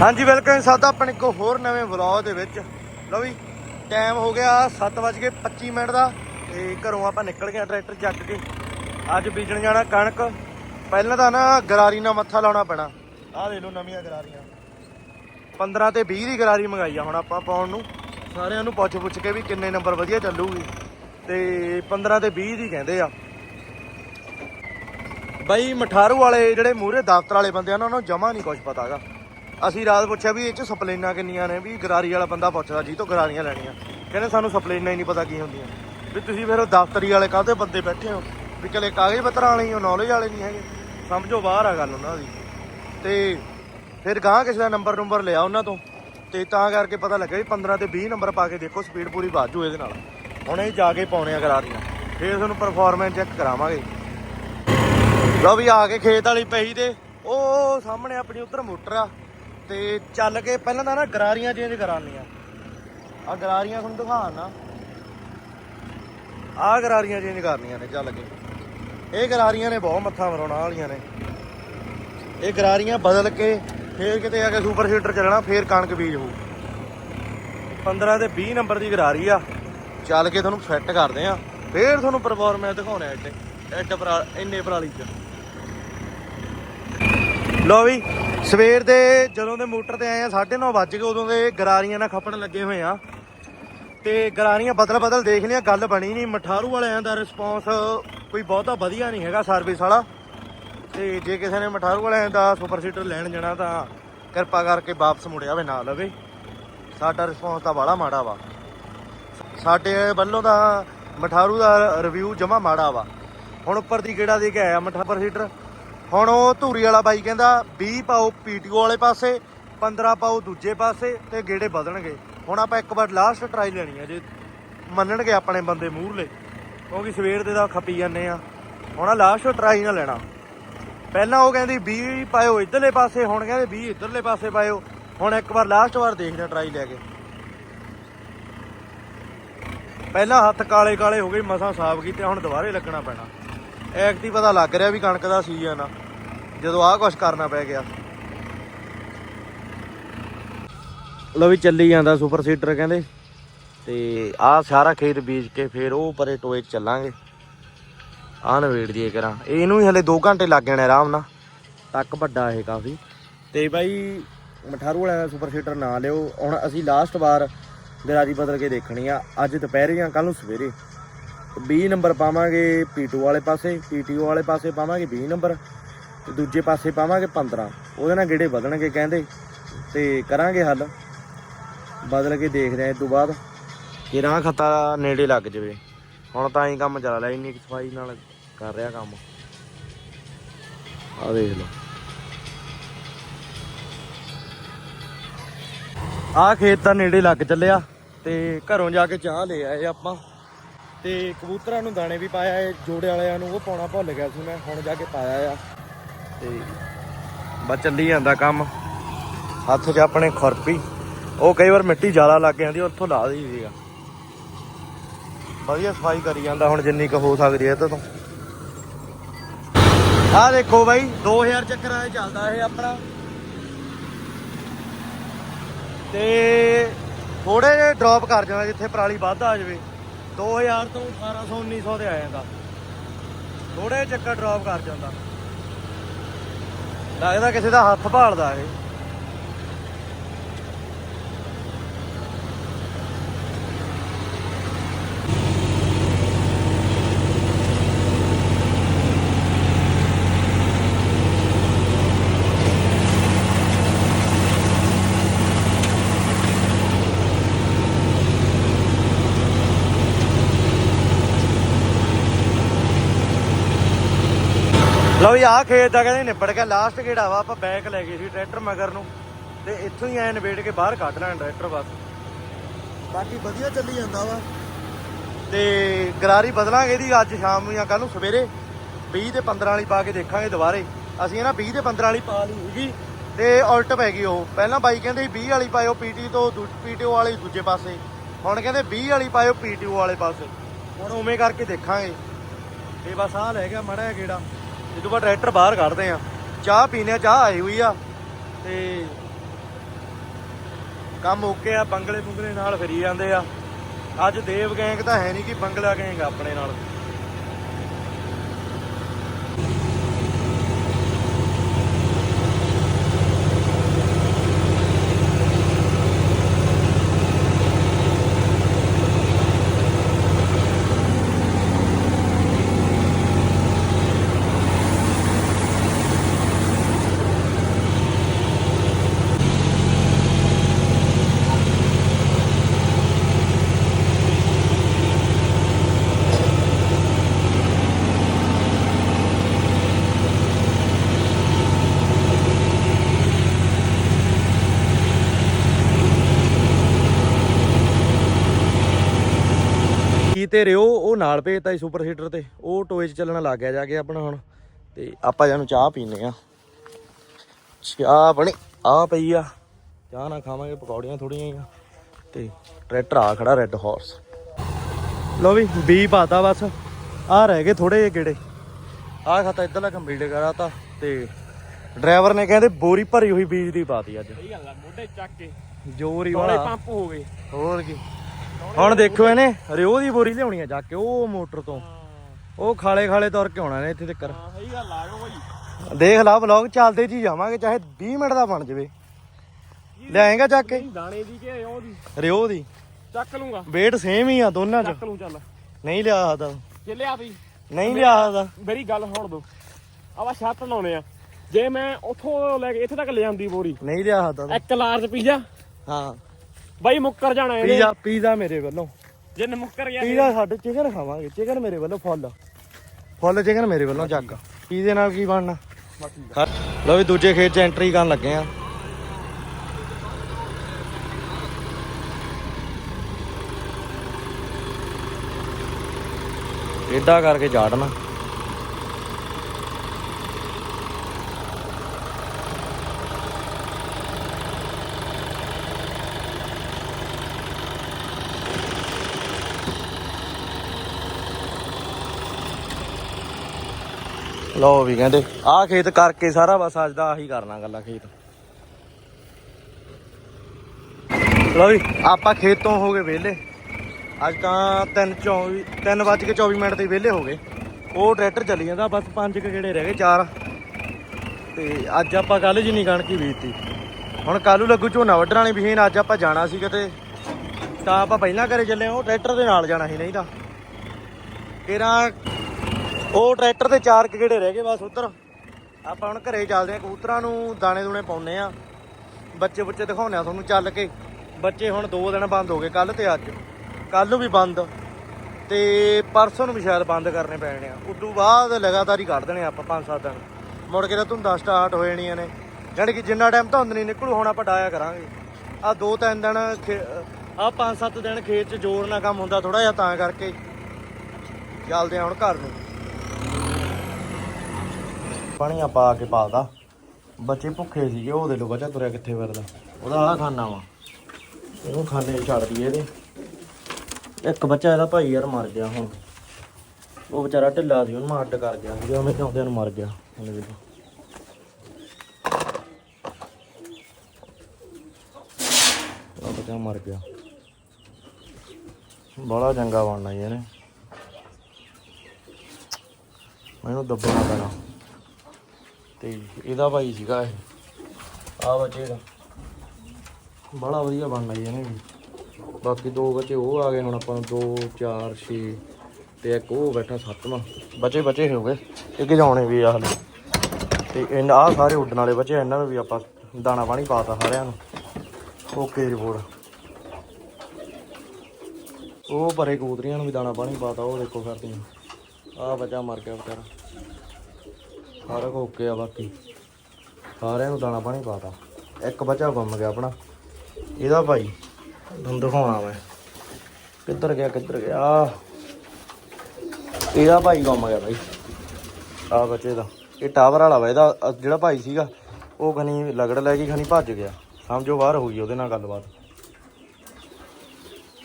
ਹਾਂਜੀ ਵੈਲਕਮ ਸਾਡਾ ਆਪਣੇ ਕੋ ਹੋਰ ਨਵੇਂ ਵਲੌਗ ਦੇ ਵਿੱਚ। ਲਓ ਵੀ ਟਾਈਮ ਹੋ ਗਿਆ 7:25 ਮਿੰਟ ਦਾ, ਤੇ ਘਰੋਂ ਆਪਾਂ ਨਿਕਲ ਗਏ ਟਰੈਕਟਰ ਚੱਕ ਕੇ। ਅੱਜ ਬੀਜਣ ਜਾਣਾ ਕਣਕ। ਪਹਿਲਾਂ ਤਾਂ ਨਾ ਗਰਾਰੀ ਨਾਲ ਮੱਥਾ ਲਾਉਣਾ ਪੈਣਾ। ਆਹ ਦੇ ਲਓ ਨਵੀਆਂ ਗਰਾਰੀਆਂ। 15 ਤੇ 20 ਦੀ ਗਰਾਰੀ ਮੰਗਾਈ ਆ ਹੁਣ ਆਪਾਂ ਪਾਉਣ ਨੂੰ। ਸਾਰਿਆਂ ਨੂੰ ਪੁੱਛ ਪੁੱਛ ਕੇ ਵੀ ਕਿੰਨੇ ਨੰਬਰ ਵਧੀਆ ਚੱਲੂਗੀ। ਤੇ 15 ਤੇ 20 ਦੀ ਕਹਿੰਦੇ ਆ। ਬਾਈ, ਮਠਾਰੂ ਵਾਲੇ ਜਿਹੜੇ ਮੂਹਰੇ ਦਫ਼ਤਰ ਵਾਲੇ ਬੰਦੇ ਆ ਉਹਨਾਂ ਨੂੰ ਜਮਾ ਨਹੀਂ ਕੁਝ ਪਤਾਗਾ। ਅਸੀਂ ਰਾਤ ਪੁੱਛਿਆ ਵੀ ਇਹ ਚ ਸਪਲੇਨਾਂ ਕਿੰਨੀਆਂ ਨੇ, ਵੀ ਗਰਾਰੀ ਵਾਲਾ ਬੰਦਾ ਪੁੱਛਦਾ, ਜੀ ਤੋਂ ਗਰਾਰੀਆਂ ਲੈਣੀਆਂ। ਕਹਿੰਦੇ ਸਾਨੂੰ ਸਪਲੇਨਾਂ ਹੀ ਨਹੀਂ ਪਤਾ ਕੀ ਹੁੰਦੀਆਂ। ਵੀ ਤੁਸੀਂ ਫਿਰ ਉਹ ਦਫ਼ਤਰੀ ਵਾਲੇ ਕਾਹਦੇ ਬੰਦੇ ਬੈਠੇ ਹੋ? ਵੀ ਕਲੇ ਕਾਗਜ਼ ਪੱਤਰਾਂ ਵਾਲੇ ਹੋ ਨੌਲੇਜ ਵਾਲੇ ਨਹੀਂ ਹੈਗੇ। ਸਮਝੋ, ਬਾਹਰ ਆ ਗੱਲ ਉਹਨਾਂ ਦੀ। ਤੇ ਫਿਰ ਗਾਂ ਕਿਸੇ ਦਾ ਨੰਬਰ ਨੰਬਰ ਲਿਆ ਉਹਨਾਂ ਤੋਂ। ਤੇ ਤਾਂ ਕਰਕੇ ਪਤਾ ਲੱਗਾ ਵੀ 15 ਤੇ 20 ਨੰਬਰ ਪਾ ਕੇ ਦੇਖੋ ਸਪੀਡ ਪੂਰੀ ਬਾਜੂ ਇਹਦੇ ਨਾਲ। ਹੁਣ ਇਹ ਜਾ ਕੇ ਪਾਉਣੇ ਆ ਗਰਾਰੀਆਂ। ਫਿਰ ਤੁਹਾਨੂੰ ਪਰਫਾਰਮੈਂਸ ਚੈੱਕ ਕਰਾਵਾਂਗੇ। ਲਓ ਵੀ ਆ ਕੇ ਖੇਤ ਵਾਲੀ ਪਈ ਤੇ, ਉਹ ਸਾਹਮਣੇ ਆਪਣੀ ਉਧਰ ਮੋਟਰ ਆ। ਤੇ ਚੱਲ ਕੇ ਪਹਿਲਾਂ ਤਾਂ ਨਾ ਗਰਾਰੀਆਂ ਚੇਂਜ ਕਰਾਨੀਆਂ ਆ ਗਰਾਰੀਆਂ ਤੁਹਾਨੂੰ ਦਿਖਾਣਾ ਆ ਗਰਾਰੀਆਂ ਚੇਂਜ ਕਰਨੀਆਂ ਨੇ ਚੱਲ ਕੇ। ਇਹ ਗਰਾਰੀਆਂ ਨੇ ਬਹੁਤ ਮੱਥਾ ਮਰਾਉਣਾ ਵਾਲੀਆਂ ਨੇ। ਇਹ ਗਰਾਰੀਆਂ ਬਦਲ ਕੇ ਫੇਰ ਕਿਤੇ ਆ ਕੇ ਸੁਪਰ ਸੀਡਰ ਚੱਲਣਾ, ਫੇਰ ਕਣਕ ਬੀਜ ਹੋਊ। 15 ਤੇ 20 ਨੰਬਰ ਦੀ ਗਰਾਰੀ ਆ। ਚੱਲ ਕੇ ਤੁਹਾਨੂੰ ਫਿੱਟ ਕਰਦੇ ਆ। ਫੇਰ ਤੁਹਾਨੂੰ ਪਰਫਾਰਮੈਂਸ ਦਿਖਾਉਣੇ ਆ ਇੱਥੇ। ਐਡ ਪਰਾ ਇੰਨੇ ਪਰਾਲੀ ਚ। ਲੋ ਵੀ, ਸਵੇਰ ਦੇ ਜਦੋਂ ਦੇ ਮੋਟਰ ਤੇ ਆਏ ਆ 9:30 ਵੱਜ ਗਏ, ਉਦੋਂ ਦੇ ਗਰਾਰੀਆਂ ਨਾਲ ਖੱਪਣ ਲੱਗੇ ਹੋਏ ਆ। ਤੇ ਗਰਾਰੀਆਂ ਬਦਲ ਬਦਲ ਦੇਖ ਲਿਆ ਗੱਲ ਬਣੀ ਨਹੀਂ। ਮਠਾਰੂ ਵਾਲਿਆਂ ਦਾ ਰਿਸਪੌਂਸ ਕੋਈ ਬਹੁਤਾ ਵਧੀਆ ਨਹੀਂ ਹੈਗਾ ਸਰਵਿਸ ਵਾਲਾ। ਤੇ ਜੇ ਕਿਸੇ ਨੇ ਮਠਾਰੂ ਵਾਲਿਆਂ ਦਾ ਸੁਪਰ ਸੀਟਰ ਲੈਣ ਜਾਣਾ ਤਾਂ ਕਿਰਪਾ ਕਰਕੇ ਵਾਪਸ ਮੁੜਿਆ ਵੇ ਨਾ ਲਵੇ। ਸਾਡਾ ਰਿਸਪੌਂਸ ਤਾਂ ਬੜਾ ਮਾੜਾ ਵਾ। ਸਾਡੇ ਵੱਲੋਂ ਦਾ ਮਠਾਰੂ ਦਾ ਰਿਵਿਊ ਜਮਾ ਮਾੜਾ ਵਾ। ਹੁਣ ਉੱਪਰ ਦੀ ਕਿਹੜਾ ਦੇ ਕੇ ਆਇਆ ਮਠਾਪਰ ਸੀਟਰ ਹੁਣ ਉਹ ਧੂਰੀ ਵਾਲਾ ਬਾਈ ਕਹਿੰਦਾ 20 ਪਾਓ ਪੀਟੀਓ ਵਾਲੇ ਪਾਸੇ 15 ਪਾਓ ਦੂਜੇ ਪਾਸੇ ਤੇ ਗੇੜੇ ਵਧਣਗੇ। ਹੁਣ ਆਪਾਂ ਇੱਕ ਵਾਰ ਲਾਸਟ ਟਰਾਈ ਲੈਣੀ ਹੈ ਜੇ ਮੰਨਣਗੇ ਆਪਣੇ ਬੰਦੇ ਮੂਹਰਲੇ। ਕਿਉਂਕਿ ਸਵੇਰ ਦੇ ਦਾ ਖਪੀ ਜਾਂਦੇ ਆ। ਹੁਣ ਲਾਸਟ ਟਰਾਈ ਨਾ ਲੈਣਾ। ਪਹਿਲਾਂ ਉਹ ਕਹਿੰਦੀ 20 ਪਾਇਓ ਇਧਰਲੇ ਪਾਸੇ, ਹੁਣ ਕਹਿੰਦੇ 20 ਇਧਰਲੇ ਪਾਸੇ ਪਾਇਓ। ਹੁਣ ਇੱਕ ਵਾਰ ਲਾਸਟ ਵਾਰ ਦੇਖਦੇ ਆ ਟਰਾਈ ਲੈ ਕੇ। ਪਹਿਲਾਂ ਹੱਥ ਕਾਲੇ ਕਾਲੇ ਹੋ ਗਏ, ਮਸਾਂ ਸਾਫ਼ ਕੀਤੇ, ਹੁਣ ਦੁਬਾਰੇ ਲੱਗਣਾ ਪੈਣਾ। ਐਕਟੀ ਪਤਾ ਲੱਗ ਰਿਹਾ ਵੀ ਕਣਕ ਦਾ ਸੀਜ਼ਨ ਆ। ਜਦੋਂ ਆਹ ਕੁਝ ਕਰਨਾ ਪੈ ਗਿਆ। ਲੋ ਵੀ ਚੱਲੀ ਜਾਂਦਾ ਸੁਪਰ ਸੀਡਰ ਕਹਿੰਦੇ। ਤੇ ਆਹ ਸਾਰਾ ਖੇਤ ਬੀਜ ਕੇ ਫੇਰ ਉਹ ਪਰੇ ਟੋਏ ਚੱਲਾਂਗੇ। ਆਹ ਨਵੇੜ ਦੀਏ ਕਰਾਂ ਇਹਨੂੰ ਹੀ ਹਲੇ 2 ਘੰਟੇ ਲੱਗ ਜਾਣੇ ਆਰਾਮ ਨਾਲ। ਤੱਕ ਵੱਡਾ ਇਹ ਕਾਫੀ। ਤੇ ਬਾਈ, ਮਠਾਰੂ ਵਾਲਿਆਂ ਦਾ ਸੁਪਰ ਸੀਟਰ ਨਾ ਲਿਓ। ਹੁਣ ਅਸੀਂ ਲਾਸਟ ਵਾਰ ਗਰਾਰੀ ਬਦਲ ਕੇ ਦੇਖਣੀ ਆ। ਅੱਜ ਦੁਪਹਿਰੇ ਜਾਂ ਕੱਲ ਨੂੰ ਸਵੇਰੇ। 20 ਨੰਬਰ ਪਾਵਾਂਗੇ ਪੀਟੂ ਵਾਲੇ ਪਾਸੇ PTO ਵਾਲੇ ਪਾਸੇ ਪਾਵਾਂਗੇ 20 ਨੰਬਰ ਤੇ ਦੂਜੇ ਪਾਸੇ ਪਾਵਾਂਗੇ 15 ਉਹਦੇ ਨਾਲ ਗੇੜੇ ਵਧਣਗੇ ਕਹਿੰਦੇ ਤੇ ਕਰਾਂਗੇ ਹੱਲ। ਬਦਲ ਕੇ ਦੇਖਦੇ ਆ ਇਸ ਤੋਂ ਬਾਅਦ ਕਿ ਰਾਹ ਖਤਾ ਨੇੜੇ ਲੱਗ ਜਵੇ। ਹੁਣ ਤਾਂ ਹੀ ਕੰਮ ਚੱਲ ਰਿਹਾ, ਇੰਨੀ ਸਫ਼ਾਈ ਨਾਲ ਕਰ ਰਿਹਾ ਕੰਮ। ਆ ਦੇਖ ਲਓ। ਆ ਖੇਤ ਤਾਂ ਨੇੜੇ ਲੱਗ ਚੱਲਿਆ ਤੇ ਘਰੋਂ ਜਾ ਕੇ ਚਾਹ ਲੈ ਆਏ ਆਪਾਂ। ਤੇ ਕਬੂਤਰਾਂ ਨੂੰ ਦਾਣੇ ਵੀ ਪਾਇਆ ਏ ਜੋੜੇ ਵਾਲਿਆਂ ਨੂੰ ਉਹ ਪਾਉਣਾ ਭੁੱਲ ਗਿਆ ਸੀ ਮੈਂ, ਹੁਣ ਜਾ ਕੇ ਪਾਇਆ ਆ। ਤੇ ਬਸ ਚੱਲੀ ਜਾਂਦਾ ਕੰਮ। ਹੱਥ 'ਚ ਆਪਣੇ ਖੁਰਪੀ। ਉਹ ਕਈ ਵਾਰ ਮਿੱਟੀ ਜ਼ਿਆਦਾ ਲੱਗ ਜਾਂਦੀ, ਉੱਥੋਂ ਲਾ ਦੀ ਸੀਗਾ। ਵਧੀਆ ਸਫ਼ਾਈ ਕਰੀ ਜਾਂਦਾ ਹੁਣ, ਜਿੰਨੀ ਕੁ ਹੋ ਸਕਦੀ ਹੈ ਇਹ ਤੋਂ। ਆਹ ਦੇਖੋ ਬਾਈ 2000 ਚੱਕਰਾਂ 'ਚ ਚੱਲਦਾ ਇਹ ਆਪਣਾ। ਤੇ ਥੋੜੇ ਜਿਹਾ ਡ੍ਰੌਪ ਕਰ ਜਾਣਾ, ਜਿੱਥੇ ਪਰਾਲੀ ਵੱਧ ਆ ਜਾਵੇ। 2000 ਤੋਂ 1800 1900 ਤੇ ਆ ਜਾਂਦਾ। ਥੋੜੇ ਚੱਕਰ ਡ੍ਰੌਪ ਕਰ ਜਾਂਦਾ। ਲੱਗਦਾ ਕਿਸੇ ਦਾ ਹੱਥ ਭਾਲਦਾ ਇਹ। ਲਓ ਵੀ ਆਹ ਖੇਤ ਦਾ ਕਹਿੰਦੇ ਨਿਬੜ ਗਿਆ। ਲਾਸਟ ਕਿਹੜਾ ਵਾ ਆਪਾਂ ਬੈਕ ਲੈ ਗਏ ਸੀ ਟਰੈਕਟਰ ਮਗਰ ਨੂੰ। ਤੇ ਇੱਥੋਂ ਹੀ ਐ ਨਿਬੇੜ ਕੇ ਬਾਹਰ ਕੱਢ ਲੈਣ ਟਰੈਕਟਰ ਬਸ। ਬਾਕੀ ਵਧੀਆ ਚੱਲੀ ਜਾਂਦਾ ਵਾ। ਤੇ ਗਰਾਰੀ ਬਦਲਾਂਗੇ ਇਹਦੀ ਅੱਜ ਸ਼ਾਮ ਨੂੰ ਜਾਂ ਕੱਲ ਨੂੰ ਸਵੇਰੇ। 20 ਤੇ 15 ਵਾਲੀ ਪਾ ਕੇ ਦੇਖਾਂਗੇ ਦੁਬਾਰੇ। ਅਸੀਂ ਨਾ 20 ਤੇ 15 ਵਾਲੀ ਪਾ ਲਈ ਸੀਗੀ ਤੇ ਉਲਟ ਪੈ ਗਈ ਉਹ। ਪਹਿਲਾਂ ਬਾਈ ਕਹਿੰਦੇ 20 ਵਾਲੀ ਪਾਇਓ ਪੀਟੀ ਤੋਂ ਪੀਟੀਓ ਵਾਲੀ ਦੂਜੇ ਪਾਸੇ। ਹੁਣ ਕਹਿੰਦੇ 20 ਵਾਲੀ ਪਾਇਓ ਪੀਟੀਓ ਵਾਲੇ ਪਾਸੇ। ਹੁਣ ਉਵੇਂ ਕਰਕੇ ਦੇਖਾਂਗੇ। ਤੇ ਬਸ ਆਹ ਲੈ ਗਿਆ ਮੜਾ ਜਿਹਾ ਗੇੜਾ ਜਦੋਂ ਬਾਅਦ ਟਰੈਕਟਰ ਬਾਹਰ ਕੱਢਦੇ ਆ ਚਾਹ ਪੀਨੇ ਆ ਚਾਹ ਆਈ ਹੋਈ ਆ ਤੇ ਕੰਮ ਓਕੇ ਆ, ਬੰਗਲੇ ਬੁੰਗਲੇ ਨਾਲ ਫਰੀ ਜਾਂਦੇ ਆ। ਅੱਜ ਦੇਵ ਗੈਂਗ ਤਾਂ ਹੈ ਨਹੀਂ ਕਿ ਬੰਗਲਾ ਗੈਂਗ ਆਪਣੇ ਨਾਲ। ਕੀ ਤੇ ਰਿਓ ਉਹ ਨਾਲ ਭੇਜਤਾ ਸੀ ਸੁਪਰ ਹੀਟਰ ਤੇ। ਉਹ ਟੋਏ 'ਚ ਚੱਲਣ ਲੱਗ ਗਿਆ ਜਾ ਕੇ ਆਪਣਾ ਹੁਣ। ਤੇ ਆਪਾਂ ਜਾਨੂੰ ਚਾਹ ਪੀਨੇ ਆ। ਚਾਹ ਬਣੀ ਆ ਪਈ ਆ। ਚਾਹ ਨਾ ਖਾਵਾਂਗੇ ਪਕੌੜੀਆਂ ਥੋੜੀਆਂ ਹੀ ਆ ਤੇ ਟਰੈਕਟਰ ਆ ਖੜਾ ਰੈੱਡ ਹਾਰਸ ਲੋ ਵੀ ਬੀ ਪਾਤਾ ਬਸ। ਆ ਰਹਿ ਗਏ ਥੋੜੇ ਜਿਹੇ ਗੇੜੇ। ਆ ਖਾਤਾ ਇੱਧਰਲਾ ਕੰਪਲੀਟ ਕਰਾਤਾ। ਤੇ ਡਰਾਈਵਰ ਨੇ ਕਹਿੰਦੇ ਬੋਰੀ ਭਰੀ ਹੋਈ ਬੀਜ ਦੀ ਪਾਤੀ ਅੱਜ। ਸਹੀ ਗੱਲ ਆ ਮੋਢੇ ਚੱਕ ਕੇ। ਜੋਰ ਹੀ ਵਾਲਾ। ਪੰਪ ਹੋ ਗਏ। ਹੋਰ ਕੀ। ਹੁਣ ਦੇਖੋ ਇਹਨੇ ਰਿਓ ਦੀ ਬੋਰੀ ਲਿਆਉਣੀ ਆ ਜਾ ਕੇ ਉਹ ਮੋਟਰ ਤੋਂ। ਉਹ ਖਾਲੇ ਖਾਲੇ ਤੁਰ ਕੇ ਆਉਣਾ ਨੇ ਇੱਥੇ ਤੱਕ। ਹਾਂ ਸਹੀ ਗੱਲ ਆ ਜਾਓ ਭਾਈ ਦੇਖ ਲਾ ਵਲੌਗ ਚੱਲਦੇ ਜੀ ਜਾਵਾਂਗੇ ਚਾਹੇ 20 ਮਿੰਟ ਦਾ ਬਣ ਜਾਵੇ। ਲਿਆਏਗਾ ਚੱਕ ਕੇ? ਦਾਣੇ ਦੀ ਕਿ ਉਹਦੀ ਰਿਓ ਦੀ। ਚੱਕ ਲੂੰਗਾ weight ਸੇਮ ਹੀ ਆ ਦੋਨਾਂ 'ਚ। ਚੱਕ ਲੂੰ ਚੱਲ। ਨਹੀਂ ਲਿਆ ਸਕਦਾ। ਜੇ ਲਿਆ ਤੀ ਨਹੀਂ ਲਿਆ ਸਕਦਾ। ਮੇਰੀ ਗੱਲ ਸੁਣ ਦੋ। ਆਵਾ ਛੱਤ ਲਾਉਣੇ ਆ। ਜੇ ਮੈਂ ਉੱਥੋਂ ਲੈ ਕੇ ਇੱਥੇ ਤੱਕ ਲੈ ਜਾਂਦੀ ਬੋਰੀ। ਨਹੀਂ ਲਿਆ ਸਕਦਾ ਇੱਕ ਲਾਰਜ ਪੀਜ਼ਾ। ਹਾਂ। ਬਾਈ ਮੁੱਕਰ ਜਾਣਾ ਇਹਨੇ। ਪੀਜ਼ਾ ਪੀਜ਼ਾ ਮੇਰੇ ਵੱਲੋਂ। ਜੇ ਨ ਮੁੱਕਰ ਗਿਆ ਪੀਜ਼ਾ ਸਾਡੇ ਚਿਕਨ ਖਾਵਾਂਗੇ ਚਿਕਨ ਮੇਰੇ ਵੱਲੋਂ ਫੁੱਲ। ਫੁੱਲ ਚਿਕਨ ਮੇਰੇ ਵੱਲੋਂ ਜੱਗ। ਪੀਜ਼ੇ ਨਾਲ ਕੀ ਬਣਨਾ? ਲਓ ਵੀ ਦੂਜੇ ਖੇਤ 'ਚ ਐਂਟਰੀ ਕਰਨ ਲੱਗੇ ਆ। ਏਦਾਂ ਕਰਕੇ ਝਾੜਨਾ ਲਓ ਵੀ ਕਹਿੰਦੇ, ਆਹ ਖੇਤ ਕਰਕੇ ਸਾਰਾ ਬਸ ਅੱਜ ਦਾ ਆਹੀ ਕਰਨਾ ਗੱਲਾਂ ਖੇਤ। ਲਓ ਵੀ, ਆਪਾਂ ਖੇਤ ਤੋਂ ਹੋ ਗਏ ਵਿਹਲੇ। ਅੱਜ ਤਾਂ 3:24 3:24 ਮਿੰਟ ਤੇ ਵਿਹਲੇ ਹੋ ਗਏ। ਉਹ ਟਰੈਕਟਰ ਚੱਲੀ ਜਾਂਦਾ, ਬਸ ਪੰਜ ਕੁ ਗੇੜੇ ਰਹਿ ਗਏ, ਚਾਰ। ਤੇ ਅੱਜ ਆਪਾਂ ਕੱਲ ਜਿੰਨੀ ਕਣਕ ਹੀ ਬੀਜਤੀ। ਹੁਣ ਕੱਲ੍ਹ ਲੱਗੂ ਝੋਨਾ ਵੱਢਣ ਵਾਲੀ ਮਸ਼ੀਨ, ਅੱਜ ਆਪਾਂ ਜਾਣਾ ਸੀ ਕਿਤੇ ਤਾਂ ਆਪਾਂ ਪਹਿਲਾਂ ਘਰੇ ਚੱਲੇ ਉਹ ਟਰੈਕਟਰ ਦੇ ਨਾਲ ਜਾਣਾ ਸੀ, ਨਹੀਂ ਤਾਂ। ਤੇਰਾ ਉਹ ਟਰੈਕਟਰ ਤੇ ਚਾਰ ਕੁ ਗੇੜੇ ਰਹਿ ਗਏ ਬਸ ਉਧਰ। ਆਪਾਂ ਹੁਣ ਘਰੇ ਚੱਲਦੇ ਆ ਕਬੂਤਰਾਂ ਨੂੰ ਦਾਣੇ ਦੂਣੇ ਪਾਉਨੇ ਆ ਬੱਚੇ ਬੁੱਚੇ ਦਿਖਾਉਨੇ ਆ ਤੁਹਾਨੂੰ ਚੱਲ ਕੇ। ਬੱਚੇ ਹੁਣ 2 ਦਿਨ ਬੰਦ ਹੋ ਗਏ ਕੱਲ ਤੇ ਅੱਜ। ਕੱਲ ਨੂੰ ਵੀ ਬੰਦ। ਤੇ ਪਰਸੋਂ ਨੂੰ ਵੀ ਸ਼ਾਇਦ ਬੰਦ ਕਰਨੇ ਪੈਣੇ ਆ। ਉਦੋਂ ਬਾਅਦ ਲਗਾਤਾਰ ਹੀ ਕੱਢ ਦੇਣੇ ਆਪਾਂ 5-7 ਦਿਨ। ਮੁੜ ਕੇ ਤਾਂ ਧੁੰਦਾਂ ਸਟਾਰਟ ਹੋ ਜਾਣੀਆਂ ਨੇ। ਜਾਣੀ ਕਿ ਜਿੰਨਾ ਟਾਈਮ ਧੁੰਦ ਨਹੀਂ ਨਿਕਲੂ, ਹੁਣ ਆਪਾਂ ਡਾਇਆ ਕਰਾਂਗੇ। ਆ 2-3 ਦਿਨ ਆ 5-7 ਦਿਨ ਖੇਤ 'ਚ ਜ਼ੋਰ ਨਾਲ ਕੰਮ ਹੁੰਦਾ ਥੋੜਾ ਜਿਹਾ ਤਾਂ ਕਰਕੇ। ਚੱਲਦੇ ਆ ਹੁਣ ਘਰ ਨੂੰ। ਪਾਣੀ ਪਾ ਕੇ ਪਾਦਾ ਬੱਚੇ ਭੁੱਖੇ ਸੀਗੇ, ਉਹ ਦੇ ਲੋ ਬੱਚਾ ਤੁਰਿਆ ਕਿੱਥੇ ਫਿਰਦਾ। ਉਹਦਾ ਆਹ ਖਾਨਾ ਵਾ। ਇਹਨੂੰ ਖਾਨੇ ਛੱਡ ਦਈਏ ਇਹਦੇ। ਇੱਕ ਬੱਚਾ ਇਹਦਾ ਭਾਈ ਯਾਰ ਮਰ ਗਿਆ ਹੁਣ। ਉਹ ਵਿਚਾਰਾ ਢਿੱਲਾ ਸੀ, ਉਹਨੂੰ ਅੱਡ ਕਰ ਗਿਆ ਸੀ, ਉਹਨੇ ਚਾਹੁੰਦਿਆਂ ਨੂੰ ਮਰ ਗਿਆ। ਹੁਣ ਵੀ ਉਹ ਬੱਚਾ ਮਰ ਗਿਆ। ਬੜਾ ਚੰਗਾ ਬਣਨਾ ਜੀ ਇਹਨੇ। ਮੈਨੂੰ ਦੱਬਣਾ ਪੈਣਾ। ਤੇ ਇਹਦਾ ਭਾਈ ਸੀਗਾ ਇਹ। ਆ ਬੱਚੇ ਦਾ। ਬੜਾ ਵਧੀਆ ਬਣ ਜੀ ਇਹਨੇ ਵੀ। ਬਾਕੀ ਦੋ ਬੱਚੇ ਉਹ ਆ ਗਏ, ਹੁਣ ਆਪਾਂ ਨੂੰ 2 4 6 ਤੇ ਇੱਕ ਉਹ ਬੈਠਾ ਸੱਤਵਾਂ। ਬੱਚੇ ਬੱਚੇ ਹੋ ਗਏ। ਇੱਕ ਜਾਉਣੇ ਵੀ ਆ ਹਲੇ। ਤੇ ਇਹਨਾਂ ਆ ਸਾਰੇ ਉੱਡਣ ਵਾਲੇ ਬੱਚੇ ਇਹਨਾਂ ਨੂੰ ਵੀ ਆਪਾਂ ਦਾਣਾ ਪਾਣੀ ਪਾਤਾ ਸਾਰਿਆਂ ਨੂੰ। ਓਕੇ ਰਿਪੋਰਟ ਉਹ ਭਰੇ ਕਬੂਤਰੀਆਂ ਨੂੰ ਵੀ ਦਾਣਾ ਪਾਣੀ ਪਾਤਾ ਉਹ ਦੇਖੋ ਫਿਰਦੀਆਂ ਆ ਬੱਚਾ ਮਰ ਗਿਆ ਵਿਚਾਰਾ। ਸਾਰਾ ਕੁਝ ਓਕੇ ਆ ਬਾਕੀ। ਸਾਰਿਆਂ ਨੂੰ ਦਾਣਾ ਪਾਣੀ ਪਾਤਾ। ਇੱਕ ਬੱਚਾ ਗੁੰਮ ਗਿਆ ਆਪਣਾ। ਇਹਦਾ ਭਾਈ, ਤੁਹਾਨੂੰ ਦਿਖਾਉਣਾ ਮੈਂ। ਕਿੱਧਰ ਗਿਆ ਕਿੱਧਰ ਗਿਆ? ਆਹ। ਇਹਦਾ ਭਾਈ ਗੁੰਮ ਗਿਆ ਭਾਈ। ਆ ਬੱਚੇ ਦਾ। ਇਹ ਟਾਵਰ ਵਾਲਾ ਵਾ, ਇਹਦਾ ਜਿਹੜਾ ਭਾਈ ਸੀਗਾ, ਉਹ ਖਣੀ ਲਗੜ ਲੈ ਕੇ ਖਣੀ ਭੱਜ ਗਿਆ। ਸਮਝੋ ਬਾਹਰ ਹੋ ਗਈ ਉਹਦੇ ਨਾਲ ਗੱਲਬਾਤ।